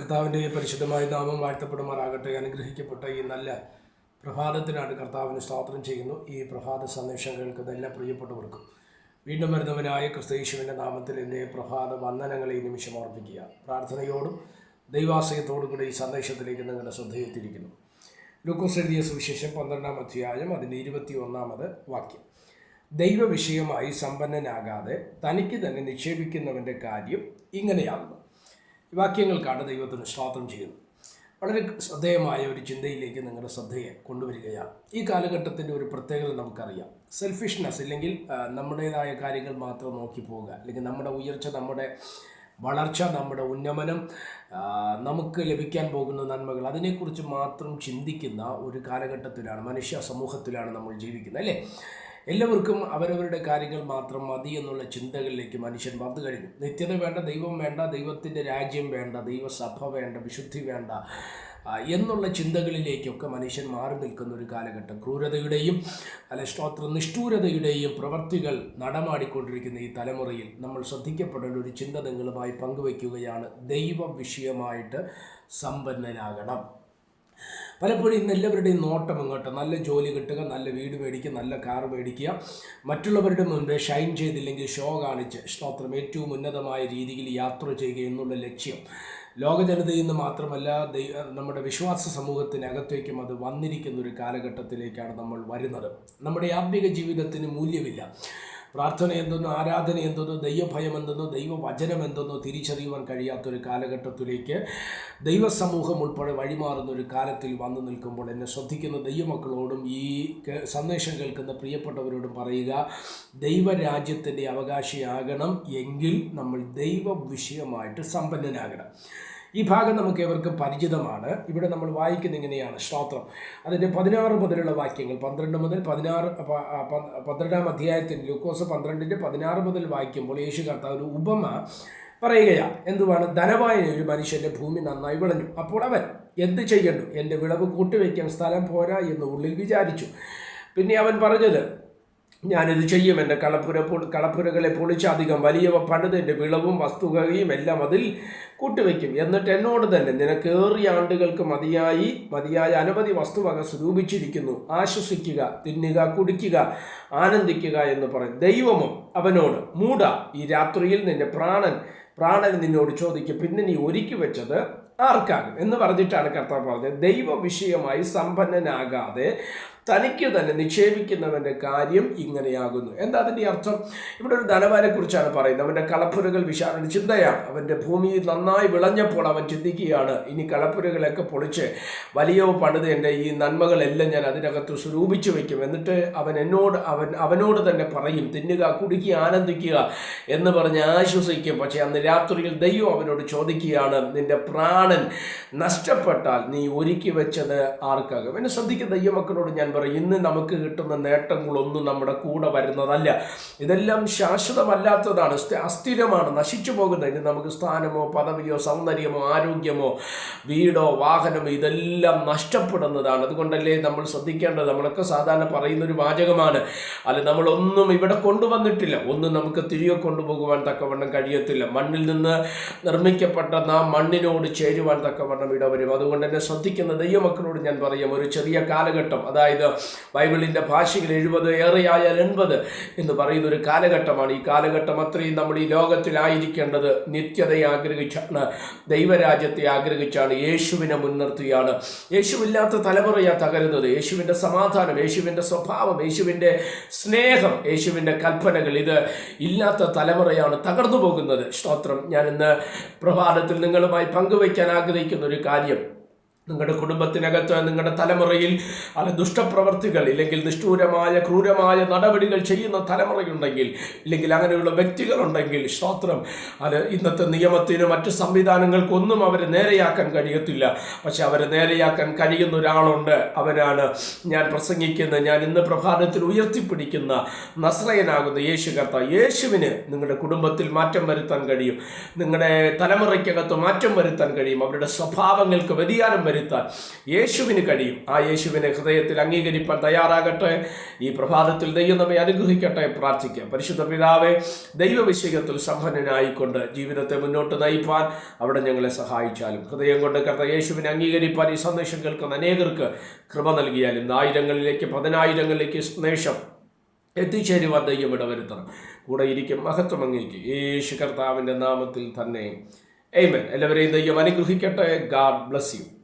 കർത്താവിന്റെ പരിശുദ്ധമായ നാമം വാഴ്ത്തപ്പെടുമാറാകട്ടെ. അനുഗ്രഹിക്കപ്പെട്ട ഈ നല്ല പ്രഭാതത്തിനാണ് കർത്താവിന് സ്തോത്രം ചെയ്യുന്നു. ഈ പ്രഭാത സന്ദേശം കേൾക്കുന്ന എല്ലാ പ്രിയപ്പെട്ടവർക്കും. വീണ്ടും വരുന്നവനായ ക്രിസ്തീശുവിന്റെ നാമത്തിൽ എന്റെ പ്രഭാത വന്ദനങ്ങളെ ഈ നിമിഷം ഓർപ്പിക്കുക പ്രാർത്ഥനയോടും ദൈവാശയത്തോടും കൂടി ഈ സന്ദേശത്തിലേക്ക് നിങ്ങളുടെ ശ്രദ്ധയെത്തിയിരിക്കുന്നു. ലൂക്കോസ് എഴുതിയ സുവിശേഷം പന്ത്രണ്ടാം അധ്യായം അതിന്റെ ഇരുപത്തി ഒന്നാമത് വാക്യം. ദൈവവിഷയമായി സമ്പന്നനാകാതെ തനിക്ക് തന്നെ നിക്ഷേപിക്കുന്നവന്റെ കാര്യം ഇങ്ങനെയാകുന്നു. ഈ വാക്യങ്ങൾക്കാണ് ദൈവത്തിന് സ്തോത്രം ചെയ്യുന്നത് വളരെ ശ്രദ്ധേയമായ ഒരു ചിന്തയിലേക്ക് നിങ്ങളുടെ ശ്രദ്ധയെ കൊണ്ടുവരികയാണ്. ഈ കാലഘട്ടത്തിന്റെ ഒരു പ്രത്യേകത നമുക്കറിയാം. സെൽഫിഷ്നെസ് ഇല്ലെങ്കിൽ നമ്മുടേതായ കാര്യങ്ങൾ മാത്രം നോക്കി പോവുക. അല്ലെങ്കിൽ നമ്മുടെ ഉയർച്ച നമ്മുടെ വളർച്ച നമ്മുടെ ഉന്നമനം നമുക്ക് ലഭിക്കാൻ പോകുന്ന നന്മകൾ അതിനെക്കുറിച്ച് മാത്രം ചിന്തിക്കുന്ന ഒരു കാലഘട്ടത്തിലാണ് മനുഷ്യ സമൂഹത്തിലാണ് നമ്മൾ ജീവിക്കുന്നത് അല്ലേ? എല്ലാവർക്കും അവരവരുടെ കാര്യങ്ങൾ മാത്രം മതി എന്നുള്ള ചിന്തകളിലേക്ക് മനുഷ്യൻ വന്നു കഴിഞ്ഞു. നിത്യത വേണ്ട ദൈവം വേണ്ട ദൈവത്തിന്റെ രാജ്യം വേണ്ട ദൈവസഭ വേണ്ട വിശുദ്ധി വേണ്ട എന്നുള്ള ചിന്തകളിലേക്കൊക്കെ മനുഷ്യൻ മാറി നിൽക്കുന്ന ഒരു കാലഘട്ടം. ക്രൂരതയുടെയും അല്ലെ സ്തോത്ര നിഷ്ഠൂരതയുടെയും പ്രവൃത്തികൾ നടമാടിക്കൊണ്ടിരിക്കുന്ന ഈ തലമുറയിൽ നമ്മൾ ശ്രദ്ധിക്കപ്പെടേണ്ട ഒരു ചിന്ത നിങ്ങളുമായി പങ്കുവയ്ക്കുകയാണ്. ദൈവ വിഷയമായിട്ട് സമ്പന്നരാകണം. പലപ്പോഴും ഇന്ന് എല്ലാവരുടെയും നോട്ടം ഇങ്ങോട്ട് നല്ല ജോലി കിട്ടുക നല്ല വീട് മേടിക്കുക നല്ല കാർ മേടിക്കുക. മറ്റുള്ളവരുടെ മുൻപേ ഷൈൻ ചെയ്തില്ലെങ്കിൽ ഷോ കാണിച്ച് സ്തോത്രം. ഏറ്റവും ഉന്നതമായ രീതിയിൽ യാത്ര ചെയ്യുക എന്നുള്ള ലക്ഷ്യം. ലോകജനതയിൽ നിന്ന് മാത്രമല്ല നമ്മുടെ വിശ്വാസ സമൂഹത്തിനകത്തേക്കും അത് വന്നിരിക്കുന്ന ഒരു കാലഘട്ടത്തിലേക്കാണ് നമ്മൾ വരുന്നത്. നമ്മുടെ ആത്മീക ജീവിതത്തിന് മൂല്യമില്ല. പ്രാർത്ഥന എന്തെന്നോ ആരാധന എന്തെന്നോ ദൈവഭയം എന്തെന്നോ ദൈവവചനം എന്തെന്നോ തിരിച്ചറിയുവാൻ കഴിയാത്തൊരു കാലഘട്ടത്തിലേക്ക് ദൈവസമൂഹം ഉൾപ്പെടെ വഴിമാറുന്ന ഒരു കാലത്തിൽ വന്നു നിൽക്കുമ്പോൾ എന്നെ ശ്രദ്ധിക്കുന്ന ദൈവമക്കളോടും ഈ സന്ദേശം കേൾക്കുന്ന പ്രിയപ്പെട്ടവരോടും പറയുക ദൈവരാജ്യത്തിന്റെ അവകാശിയാകണം എങ്കിൽ നമ്മൾ ദൈവ വിഷയമായിട്ട് സമ്പന്നനാകണം. ഈ ഭാഗം നമുക്ക് ഏവർക്കും പരിചിതമാണ്. ഇവിടെ നമ്മൾ വായിക്കുന്ന ഇങ്ങനെയാണ് സ്തോത്രം. അതിന്റെ പതിനാറ് മുതലുള്ള വാക്യങ്ങൾ പന്ത്രണ്ട് മുതൽ പതിനാറ് പന്ത്രണ്ടാം അധ്യായത്തിൽ ലൂക്കോസ് പന്ത്രണ്ടിന്റെ പതിനാറ് മുതൽ വായിക്കുമ്പോൾ യേശു കർത്താവ് ഒരു ഉപമ പറയുകയാണ് എന്തുവാണ്? ധനവായ ഒരു മനുഷ്യന്റെ ഭൂമി നന്നായി വിളഞ്ഞു. അപ്പോൾ അവൻ എന്ത് ചെയ്യണ്ടു? എന്റെ വിളവ് കൂട്ടിവെക്കാൻ സ്ഥലം പോരാ എന്ന് ഉള്ളിൽ വിചാരിച്ചു. പിന്നെ അവൻ പറഞ്ഞത് ഞാനിത് ചെയ്യും. എന്റെ കളപ്പുര കളപ്പുരകളെ പൊളിച്ചധികം വലിയവ പണിത് എന്റെ വിളവും വസ്തുകയും എല്ലാം അതിൽ കൂട്ടിവെക്കും എന്നിട്ട് എന്നോട് തന്നെ നിനക്ക് ഏറിയ ആണ്ടുകൾക്ക് മതിയായി മതിയായ അനവധി വസ്തുവക സ്വരൂപിച്ചിരിക്കുന്നു. ആശ്വസിക്കുക തിന്നുക കുടിക്കുക ആനന്ദിക്കുക എന്ന് പറയും. ദൈവമോ അവനോട് മൂട ഈ രാത്രിയിൽ നിന്റെ പ്രാണൻ പ്രാണൻ നിന്നോട് ചോദിക്കും. പിന്നെ നീ ഒരുക്കി വെച്ചത് ആർക്കാകും എന്ന് പറഞ്ഞിട്ടാണ് കർത്താവ് പറഞ്ഞത്. ദൈവ വിഷയമായി സമ്പന്നനാകാതെ തനിക്ക് തന്നെ നിക്ഷേപിക്കുന്നവന്റെ കാര്യം ഇങ്ങനെയാകുന്നു. എന്താ അതിന്റെ അർത്ഥം? ഇവിടെ ഒരു ധനവാനെക്കുറിച്ചാണ് പറയുന്നത്. അവന്റെ കളപ്പുരകൾ വിശാല ചിന്തയാണ്. അവന്റെ ഭൂമി നന്നായി വിളഞ്ഞപ്പോൾ അവൻ ചിന്തിക്കുകയാണ് ഇനി കളപ്പുരകളൊക്കെ പൊളിച്ച് വലിയ പണിത് എന്റെ ഈ നന്മകളെല്ലാം ഞാൻ അതിനകത്ത് സ്വരൂപിച്ചു വയ്ക്കും. എന്നിട്ട് അവൻ എന്നോട് അവൻ അവനോട് തന്നെ പറയും തിന്നുക കുടിക്കുക ആനന്ദിക്കുക എന്ന് പറഞ്ഞ് ആശ്വസിക്കും. പക്ഷേ അന്ന് രാത്രിയിൽ ദൈവം അവനോട് ചോദിക്കുകയാണ് നിന്റെ പ്രാണൻ നഷ്ടപ്പെട്ടാൽ നീ ഒരുക്കി വെച്ചത് ആർക്കാകും? എന്നെ ശ്രദ്ധിക്കുന്ന ദൈവമക്കളോട് ഞാൻ പറയും ഇന്ന് നമുക്ക് കിട്ടുന്ന നേട്ടങ്ങളൊന്നും നമ്മുടെ കൂടെ വരുന്നതല്ല. ഇതെല്ലാം ശാശ്വതമല്ലാത്തതാണ്. അസ്ഥിരമാണ്. നശിച്ചു പോകുന്നത്. ഇനി നമുക്ക് സ്ഥാനമോ പദവിയോ സൗന്ദര്യമോ ആരോഗ്യമോ വീടോ വാഹനമോ ഇതെല്ലാം നഷ്ടപ്പെടുന്നതാണ്. അതുകൊണ്ടല്ലേ നമ്മൾ ശ്രദ്ധിക്കേണ്ടത്? നമ്മളൊക്കെ സാധാരണ പറയുന്ന ഒരു വാചകമാണ്. അല്ല നമ്മളൊന്നും ഇവിടെ കൊണ്ടുവന്നിട്ടില്ല. ഒന്നും നമുക്ക് തിരികെ കൊണ്ടുപോകുവാൻ തക്കവണ്ണം കഴിയത്തില്ല. മണ്ണിൽ നിന്ന് നിർമ്മിക്കപ്പെട്ട നാം മണ്ണിനോട് ചേരുവാൻ തക്കവണ്ണം ഇടവരും. അതുകൊണ്ട് തന്നെ ശ്രദ്ധിക്കുന്ന ദൈവമക്കളോട് ഞാൻ പറയും ഒരു ചെറിയ കാലഘട്ടം അതായത് ബൈബിളിന്റെ ഭാഷയിൽ എഴുപത് ഏറെയായാൽ എൺപത് എന്ന് പറയുന്ന ഒരു കാലഘട്ടമാണ്. ഈ കാലഘട്ടം അത്രയും നമ്മൾ ഈ ലോകത്തിലായിരിക്കേണ്ടത് നിത്യതയെ ആഗ്രഹിച്ചാണ് ദൈവരാജ്യത്തെ ആഗ്രഹിച്ചാണ് യേശുവിനെ മുൻനിർത്തിയാണ്. യേശുവില്ലാത്ത തലമുറയാ തകരുന്നത്. യേശുവിന്റെ സമാധാനം യേശുവിന്റെ സ്വഭാവം യേശുവിന്റെ സ്നേഹം യേശുവിന്റെ കൽപ്പനകൾ ഇത് ഇല്ലാത്ത തലമുറയാണ് തകർന്നു പോകുന്നത്. സ്തോത്രം. ഞാൻ പ്രഭാതത്തിൽ നിങ്ങളുമായി പങ്കുവയ്ക്കാൻ ആഗ്രഹിക്കുന്ന ഒരു കാര്യം. നിങ്ങളുടെ കുടുംബത്തിനകത്ത് നിങ്ങളുടെ തലമുറയിൽ അത് ദുഷ്ടപ്രവർത്തികൾ ഇല്ലെങ്കിൽ നിഷ്ഠൂരമായ ക്രൂരമായ നടപടികൾ ചെയ്യുന്ന തലമുറയുണ്ടെങ്കിൽ ഇല്ലെങ്കിൽ അങ്ങനെയുള്ള വ്യക്തികളുണ്ടെങ്കിൽ സ്തോത്രം. അത് ഇന്നത്തെ നിയമത്തിന് മറ്റ് സംവിധാനങ്ങൾക്കൊന്നും അവരെ നേരെയാക്കാൻ കഴിയത്തില്ല. പക്ഷെ അവരെ നേരെയാക്കാൻ കഴിയുന്ന ഒരാളുണ്ട്. അവനാണ് ഞാൻ പ്രസംഗിക്കുന്ന ഞാൻ ഇന്ന് പ്രഭാതത്തിൽ ഉയർത്തിപ്പിടിക്കുന്ന നസ്രയനാകുന്ന യേശു കർത്ത യേശുവിന് നിങ്ങളുടെ കുടുംബത്തിൽ മാറ്റം വരുത്താൻ കഴിയും. നിങ്ങളുടെ തലമുറയ്ക്കകത്ത് മാറ്റം വരുത്താൻ കഴിയും. അവരുടെ സ്വഭാവങ്ങൾക്ക് വ്യതിയാനം വരുത്താൻ വരുത്താൻ യേശുവിന് കഴിയും. ആ യേശുവിനെ ഹൃദയത്തിൽ അംഗീകരിപ്പാൻ തയ്യാറാകട്ടെ. ഈ പ്രഭാതത്തിൽ ദൈവം നമ്മെ അനുഗ്രഹിക്കട്ടെ പ്രാർത്ഥിക്കാം. പരിശുദ്ധ പിതാവെ ദൈവവിഷയത്തിൽ സമ്പന്നനായിക്കൊണ്ട് ജീവിതത്തെ മുന്നോട്ട് നയിപ്പാൻ അവിടെ ഞങ്ങളെ സഹായിച്ചാലും. ഹൃദയം കൊണ്ട് കർത്ത യേശുവിനെ അംഗീകരിപ്പാൻ ഈ സന്ദേശം കേൾക്കുന്ന അനേകർക്ക് കൃപ നൽകിയാലും. ആയിരങ്ങളിലേക്ക് പതിനായിരങ്ങളിലേക്ക് സന്ദേശം എത്തിച്ചേരുവാൻ ദൈവം ഇടവരുത്തണം കൂടെ ഇരിക്കും മഹത്വം അങ്ങേക്ക്. യേശു കർത്താവിന്റെ നാമത്തിൽ തന്നെ. എയ്മൻ എല്ലാവരെയും ദൈവം അനുഗ്രഹിക്കട്ടെ. God bless you